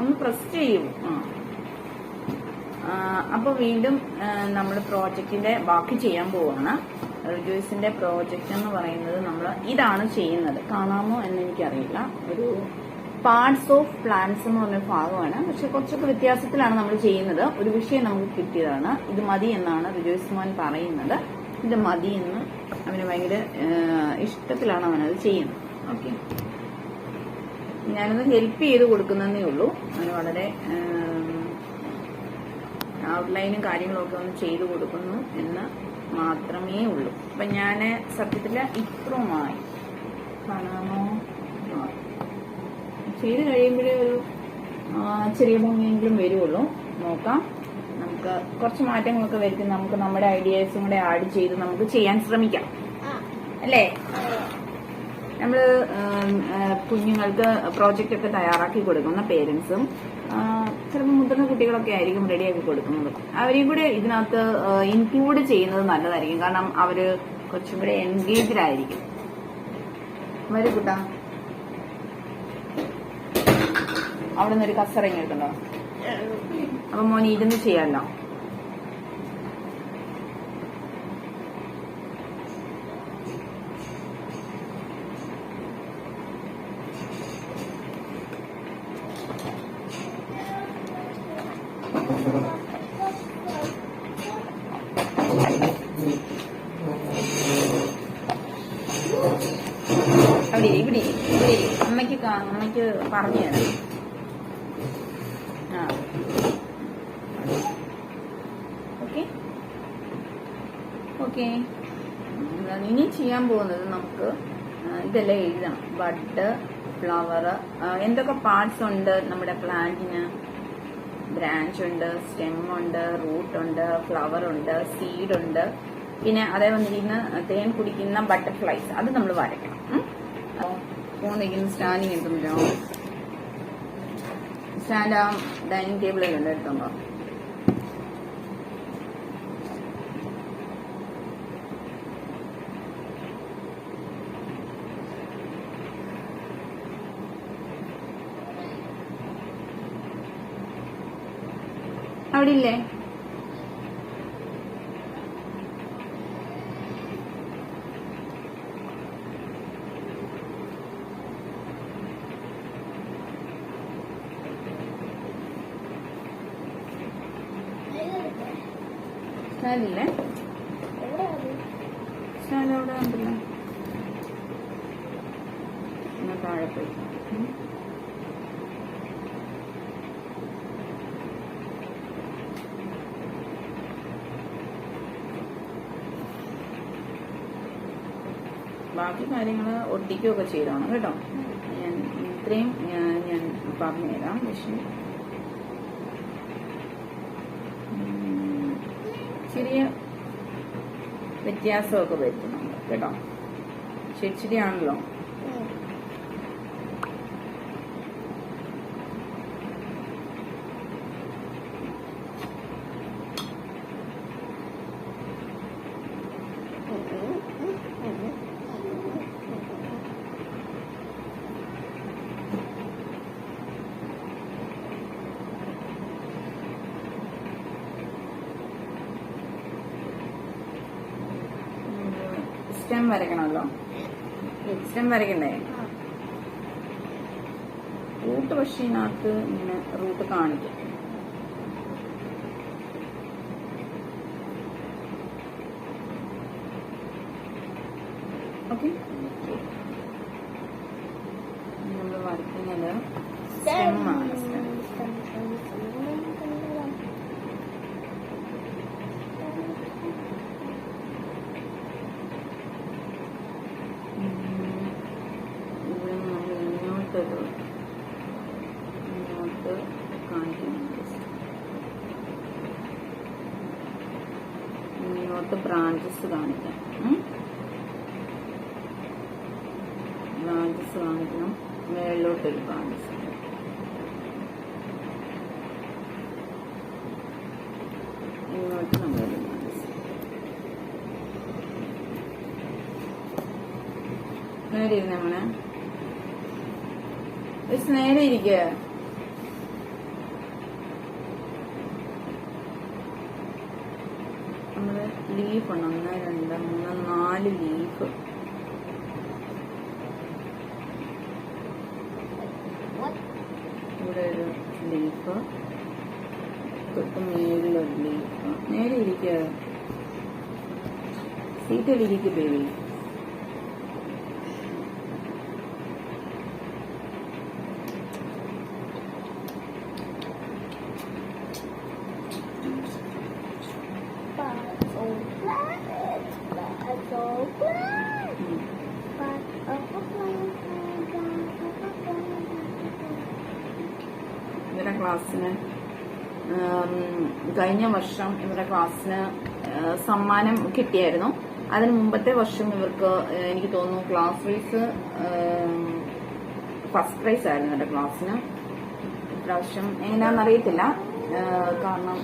ഒന്ന് പ്രസ് ചെയ്യും. അപ്പൊ അപ്പോൾ വീണ്ടും നമ്മൾ പ്രോജക്റ്റിന്റെ ബാക്കി ചെയ്യാൻ പോവാണ്. റിജോയ്സിന്റെ പ്രോജക്റ്റ് എന്ന് പറയുന്നത് നമ്മൾ ഇതാണ് ചെയ്യുന്നത്. കാണാമോ എന്ന് എനിക്കറിയില്ല. ഒരു പാർട്സ് ഓഫ് പ്ലാന്റ്സ് എന്ന് പറഞ്ഞ ഭാഗമാണ്. പക്ഷെ കുറച്ചൊക്കെ വ്യത്യാസത്തിലാണ് നമ്മൾ ചെയ്യുന്നത്. ഒരു വിഷയം നമുക്ക് കിട്ടിയതാണ്. ഇത് മതി എന്നാണ് റിജോയ്സ് മോൻ പറയുന്നത്. ഇത് മതി എന്ന് അവന് ഭയങ്കര ഇഷ്ടത്തിലാണ് അവനത് ചെയ്യുന്നത്. ഓക്കെ. ഞാനത് ഹെൽപ്പ് ചെയ്ത് കൊടുക്കുന്നതേ ഉള്ളൂ. അങ്ങനെ വളരെ ഔട്ട്ലൈനും കാര്യങ്ങളൊക്കെ ഒന്ന് ചെയ്തു കൊടുക്കുന്നു എന്ന് മാത്രമേ ഉള്ളൂ. അപ്പൊ ഞാൻ സത്യത്തിൽ ഇത്രമായി കാണാമോ. ചെയ്ത് കഴിയുമ്പോഴേ ഒരു ചെറിയ ഭംഗിയെങ്കിലും വരുള്ളൂ നോക്കാം. നമുക്ക് കുറച്ച് മാറ്റങ്ങളൊക്കെ വരുത്തി നമുക്ക് നമ്മുടെ ഐഡിയാസും കൂടെ ആഡ് ചെയ്ത് നമുക്ക് ചെയ്യാൻ ശ്രമിക്കാം. അല്ലേ? നമ്മൾ കുഞ്ഞുങ്ങൾക്ക് പ്രോജക്റ്റ് ഒക്കെ തയ്യാറാക്കി കൊടുക്കുന്ന പേരൻസും ചിലപ്പോൾ മുതിർന്ന കുട്ടികളൊക്കെ ആയിരിക്കും റെഡിയാക്കി കൊടുക്കുന്നത്. അവരെയും കൂടെ ഇതിനകത്ത് ഇൻക്ലൂഡ് ചെയ്യുന്നത് നല്ലതായിരിക്കും. കാരണം അവർ കുറച്ചും കൂടെ എൻഗേജ്ഡ് ആയിരിക്കും. വരൂ കുട്ടാ. അവിടെ നിന്ന് ഒരു കസറ ഇങ്ങോട്ടുണ്ടോ അപ്പൊ മോനി ഇരുന്ന് ചെയ്യാമല്ലോ അവിടെ ഇവിടെ ഇവിടെ. അമ്മയ്ക്ക് അമ്മയ്ക്ക് പറഞ്ഞു തരാം. ആ. ഓക്കെ. ഓക്കെ. ഇനി ചെയ്യാൻ പോകുന്നത് നമുക്ക്? ഇതെല്ലാം എഴുതണം ബഡ് ഫ്ലവർ എന്തൊക്കെ പാർട്സ് ഉണ്ട് നമ്മുടെ പ്ലാന്റിന് ബ്രാഞ്ച് ഉണ്ട് സ്റ്റെം ഉണ്ട് റൂട്ട് ഉണ്ട് ഫ്ലവർ ഉണ്ട് സീഡ് ഉണ്ട്. പിന്നെ അതേ വന്നിരിക്കുന്ന തേൻ കുടിക്കുന്ന ബട്ടർഫ്ലൈസ് അത് നമ്മൾ വരയ്ക്കണം. ഫോൺ സ്റ്റാൻഡിങ് എടുത്തുണ്ടോ സ്റ്റാൻഡ് ആ ഡൈനിങ് ടേബിളിലുണ്ട് എടുത്തോണ്ടോ? അവിടെ ഇല്ലേ? സ്റ്റാൻഡ് അവിടെ ഉണ്ടല്ലോ എന്നാ താഴെ പോയി. ബാക്കി കാര്യങ്ങൾ ഒട്ടിക്കുകയൊക്കെ ചെയ്തോണം കേട്ടോ. ഞാൻ ഇത്രയും ഞാൻ പറഞ്ഞുതരാം. പക്ഷേ ചെറിയ വ്യത്യാസമൊക്കെ വരുത്തുന്നുണ്ട് കേട്ടോ. ശരി ശരിയാണല്ലോ സ്റ്റെം വരയ്ക്കണമല്ലോ? എക്സ്റ്റം വരയ്ക്കണ്ടേ? റൂട്ട് പക്ഷേ ഇങ്ങനെ റൂട്ട് കാണിക്കും. ഓക്കെ. നമ്മൾ വരയ്ക്കുന്നത് സ്റ്റെം ആണ് സ്റ്റെം ഇവിടെ നമ്മൾ ഇങ്ങോട്ടൊരു ഇങ്ങോട്ട് കാണിക്കുന്നുണ്ട് ഇങ്ങോട്ട് ബ്രാഞ്ചസ് കാണിക്കാം. ബ്രാഞ്ചസ് കാണിക്കണം. മേളിലോട്ടൊരു ബ്രാഞ്ചസ് ഇങ്ങോട്ട് ബ്രാഞ്ചസ് നേരെ ഇരുന്ന് നമ്മളെ നേരെ ഇരിക്കുക ലീഫ് ഉണ്ട്? ഒന്ന് രണ്ട് മൂന്ന് നാല് ലീഫ് ഇവിടെ ഒരു ലീഫ് തൊട്ട് മേളിലൊരു ലീഫ് നേരെ ഇരിക്കുക സീറ്റിലിരിക്കും ബേബി ഇവരുടെ ക്ലാസ്സിന് കഴിഞ്ഞ വർഷം ഇവരുടെ ക്ലാസ്സിന് സമ്മാനം കിട്ടിയായിരുന്നു. അതിന് മുമ്പത്തെ വർഷം ഇവർക്ക് എനിക്ക് തോന്നുന്നു ക്ലാസ് വൈസ് ഫസ്റ്റ് പ്രൈസ് ആയിരുന്നു എന്റെ ക്ലാസ്സിന്. ഇപ്രാവശ്യം എങ്ങനെയാണെന്ന് അറിയത്തില്ല. കാരണം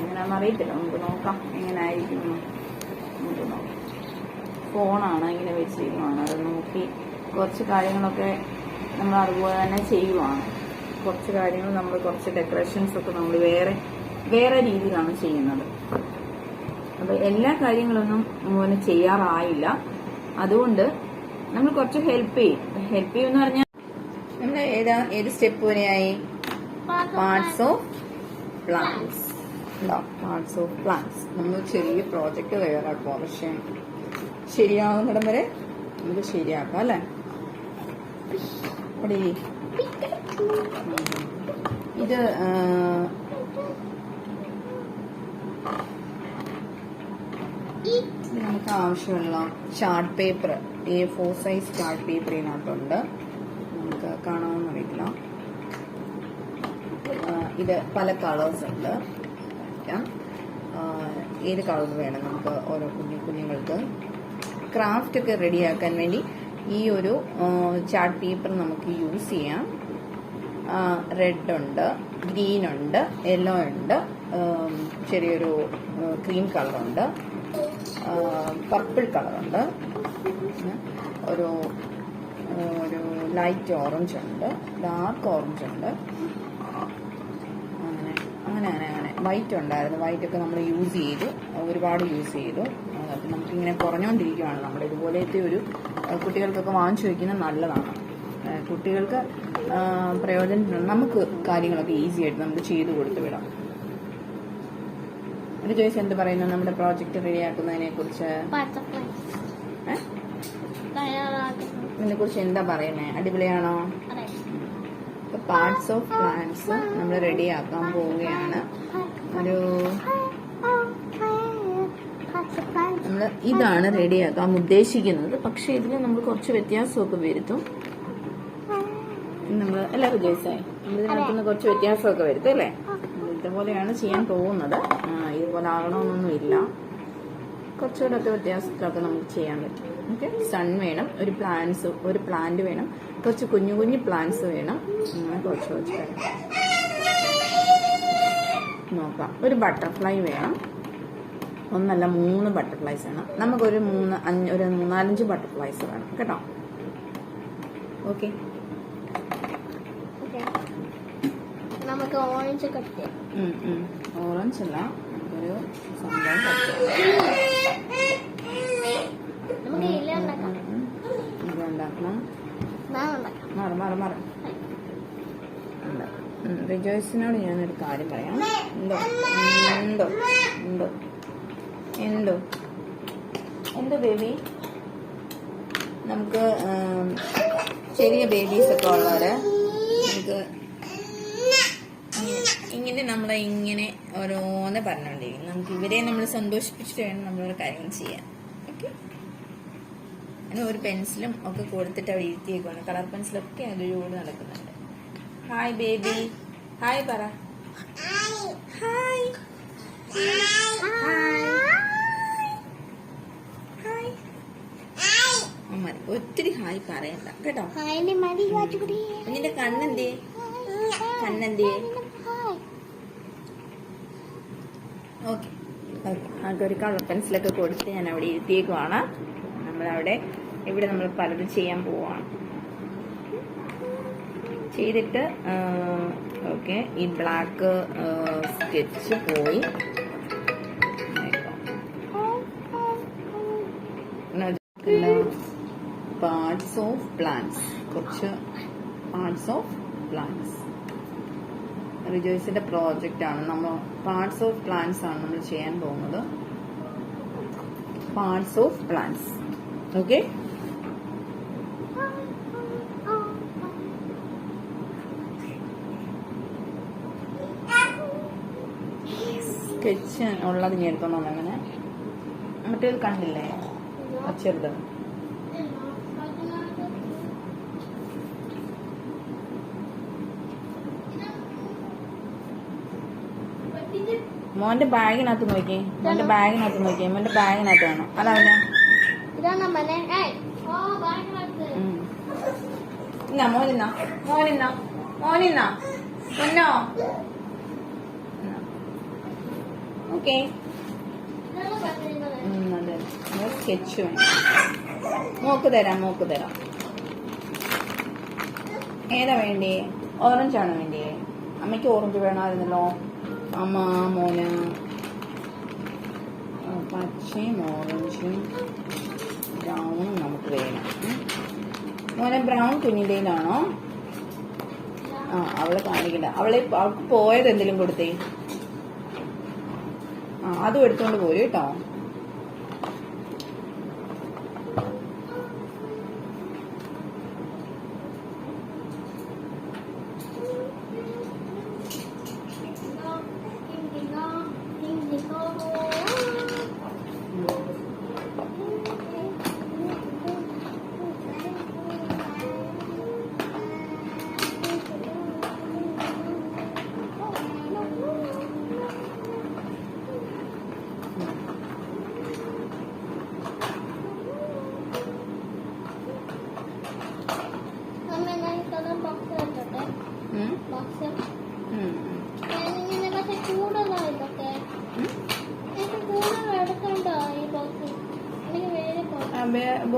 എങ്ങനെയാണെന്ന് അറിയത്തില്ല. നമുക്ക് നോക്കാം എങ്ങനെയായിരിക്കും നമുക്ക് നോക്കാം. ഫോണാണ് ഇങ്ങനെ വെച്ചിരിക്കുന്നതാണ് അത് നോക്കി കുറച്ച് കാര്യങ്ങളൊക്കെ നമ്മൾ അതുപോലെ തന്നെ ചെയ്യുവാണ്. കുറച്ച് കാര്യങ്ങൾ നമ്മൾ കുറച്ച് ഡെക്കറേഷൻസ് ഒക്കെ നമ്മൾ വേറെ വേറെ രീതിയിലാണ് ചെയ്യുന്നത്. അപ്പോൾ എല്ലാ കാര്യങ്ങളൊന്നും മോന് ചെയ്യാറായില്ല. അതുകൊണ്ട് നമ്മൾ കുറച്ച് ഹെൽപ്പ് ചെയ്യും. ഹെൽപ്പ് ചെയ്യുമെന്ന് പറഞ്ഞാൽ നമ്മൾ ഏതാ ഏത് സ്റ്റെപ്പ് വരെയായി parts of plants parts of plants നമ്മൾ ചെറിയ പ്രോജക്റ്റ് തയ്യാറാക്കുക പക്ഷേ ശരിയാവുന്നിടം വരെ നമുക്ക് ശരിയാക്കാം അല്ലേ. ഇത് നമുക്ക് ആവശ്യമുള്ള chart paper. A four size chart paper ഇതിനകത്തുണ്ട്. നമുക്ക് കാണാമെന്ന് അറിയില്ല ഇത് പല കളേഴ്സ് ഉണ്ട്. ഏത് കളർ വേണം നമുക്ക് ഓരോ കുഞ്ഞു കുഞ്ഞുങ്ങൾക്ക്. ക്രാഫ്റ്റ് ഒക്കെ റെഡിയാക്കാൻ വേണ്ടി ഈ ഒരു ചാർട്ട് പേപ്പർ നമുക്ക് യൂസ് ചെയ്യാം. റെഡ് ഉണ്ട് ഗ്രീൻ ഉണ്ട് യെല്ലോ ഉണ്ട് ചെറിയൊരു ക്രീം കളറുണ്ട് പർപ്പിൾ കളറുണ്ട് ഒരു ഒരു ലൈറ്റ് ഓറഞ്ച് ഉണ്ട് ഡാർക്ക് ഓറഞ്ച് ഉണ്ട്. അങ്ങനെ അങ്ങനെ അങ്ങനെ അങ്ങനെ. വൈറ്റ് ഉണ്ടായിരുന്നു. വൈറ്റ് ഒക്കെ നമ്മൾ യൂസ് ചെയ്തു. ഒരുപാട് യൂസ് ചെയ്തു. നമുക്കിങ്ങനെ കുറഞ്ഞുകൊണ്ടിരിക്കുകയാണ് നമ്മുടെ ഇതുപോലത്തെ ഒരു കുട്ടികൾക്കൊക്കെ വാങ്ങിച്ചു വയ്ക്കുന്നത് നല്ലതാണ്. കുട്ടികൾക്ക് പ്രയോജന നമുക്ക് കാര്യങ്ങളൊക്കെ ഈസി ആയിട്ട് നമുക്ക് ചെയ്തു കൊടുത്തു വിടാം. ഒരു ചോയ്സ് എന്ത് പറയുന്നു? നമ്മുടെ പ്രോജക്റ്റ് റെഡിയാക്കുന്നതിനെ കുറിച്ച്. ഇതിനെ കുറിച്ച് എന്താ പറയുന്നത് അടിപൊളിയാണോ? പാർട്സ് ഓഫ് പ്ലാന്റ്സ് നമ്മൾ റെഡിയാക്കാൻ പോവുകയാണ്. ഒരു. ഇതാണ് റെഡിയാക്കാൻ ഉദ്ദേശിക്കുന്നത്. പക്ഷെ ഇതിൽ നമ്മൾ കുറച്ച് വ്യത്യാസമൊക്കെ വരുത്തും. നമ്മൾ എല്ലാവരും ജോയിസായി നമ്മൾ ഇതിനകത്തുനിന്ന് കുറച്ച് വ്യത്യാസമൊക്കെ വരുത്തും അല്ലേ? ഇതുപോലെയാണ് ചെയ്യാൻ പോകുന്നത്. ഇതുപോലെ ആകണമെന്നൊന്നും ഇല്ല കുറച്ചുകൂടെ ഒക്കെ വ്യത്യാസത്തിലൊക്കെ നമുക്ക് ചെയ്യാൻ പറ്റും. ഓക്കെ? സൺ വേണം ഒരു പ്ലാന്റ്സ് ഒരു പ്ലാന്റ് വേണം. കുറച്ച് കുഞ്ഞു കുഞ്ഞു പ്ലാന്റ്സ് വേണം. അങ്ങനെ കുറച്ച് കുറച്ച് നോക്കാം. ഒരു ബട്ടർഫ്ലൈ വേണം. ഒന്നല്ല മൂന്ന് ബട്ടർഫ്ലൈസ് വേണം നമുക്കൊരു മൂന്ന് അഞ്ച് ഒരു മൂന്നാലഞ്ച് ബട്ടർഫ്ലൈസ് വേണം. കേട്ടോ? ഓക്കെ. നമുക്ക് ഓറഞ്ച് കട്ട് ഓറഞ്ച് അല്ല ഒരു സംഭവം നമുക്ക് ഇല ഉണ്ടാക്കണം. മാറി മാറി മാറി. റിജോയ്സിനോട് ഞാനൊരു കാര്യം പറയാം. എന്തോ എന്തോ എന്തോ എന്തോ? എന്തോ ബേബി നമുക്ക് ചെറിയ ബേബീസ് ഒക്കെ ഉള്ളവര് നമുക്ക് ഇങ്ങനെ- നമ്മളെ ഇങ്ങനെ ഓരോന്ന് പറഞ്ഞോണ്ടിരിക്കും നമുക്ക് ഇവരെ നമ്മൾ സന്തോഷിപ്പിച്ചിട്ട് വേണം നമ്മളൊരു കാര്യം ചെയ്യാൻ. ഓക്കെ അങ്ങനെ ഒരു പെൻസിലും ഒക്കെ കൊടുത്തിട്ട് അവിടെ ഇരുത്തിയേക്കാണ് കളർ പെൻസിലൊക്കെ അതിലൂടെ നടക്കുന്നുണ്ട്. ഹായ് ബേബി ഹായ് പറ. ഹായ് ഹായ് അമ്മ ഒത്തിരി ഹായ് പറയണ്ട. കേട്ടോ? മതി നിന്റെ കണ്ണെന്തേ? കണ്ണെന്തേ? ഓക്കെ. ഒരു കളർ പെൻസിലൊക്കെ കൊടുത്ത് ഞാൻ അവിടെ ഇരുത്തിയേക്കുവാണ്. നമ്മളവിടെ ഇവിടെ നമ്മൾ പലതും ചെയ്യാൻ പോവാണ്. ചെയ്തിട്ട് ഓക്കെ. ഈ ബ്ലാക്ക് സ്കെച്ച് പോയി. പാർട്സ് ഓഫ് പ്ലാന്റ്സ് കുറച്ച് പാർട്സ് ഓഫ് പ്ലാന്റ്സ് റിജോയ്സിന്റെ പ്രോജക്റ്റ് ആണ്. നമ്മൾ പാർട്സ് ഓഫ് പ്ലാന്റ്സ് ആണ് നമ്മൾ ചെയ്യാൻ പോകുന്നത്. Parts of plants okay sketch ഉള്ളത് ഞാൻ എടുത്തോണ്ട് അങ്ങനെ മറ്റേത് കണ്ടില്ലേ? ചെറുത്. മോന്റെ ബാഗിനകത്ത് നോക്കി മോന്റെ ബാഗിനകത്ത് നോക്കി മോന്റെ ബാഗിനകത്ത് വേണം. അതവന് ഇന്നാ മോനിന്നാ മോനിന്നാ മോനിന്നാ പൊന്നോ? ഓക്കെ. ഇതാണ് പറഞ്ഞിരിക്കുന്നത് അതെ. സ്കെച്ച് വേണം. മോക്ക് തരാം മോക്ക് തരാം. ഏതാ വേണ്ടേ ഓറഞ്ച് ആണോ വേണ്ടേ അമ്മയ്ക്ക് ഓറഞ്ച് വേണമായിരുന്നല്ലോ അമ്മ മോന ആ, പച്ചയും ഓറഞ്ചും ബ്രൗണും നമുക്ക് വേണം മോന മോനെ ബ്രൗൺ കുഞ്ഞിന്റെയിലാണോ ആ അവളെ കാണിക്കണ്ട അവളെ അവൾക്ക് പോയത് എന്തെങ്കിലും കൊടുത്തേ. ആ അതും എടുത്തോണ്ട് പോരും കേട്ടോ.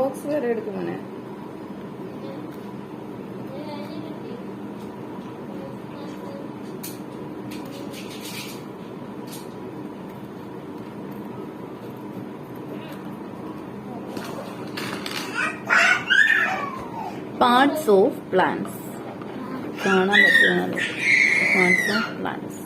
ബോക്സ് വേറെ എടുക്കുമോനെ പാർട്സ് ഓഫ് പ്ലാന്റ്സ് കാണാൻ പറ്റുന്ന പാർട്സ് ഓഫ് പ്ലാന്റ്സ്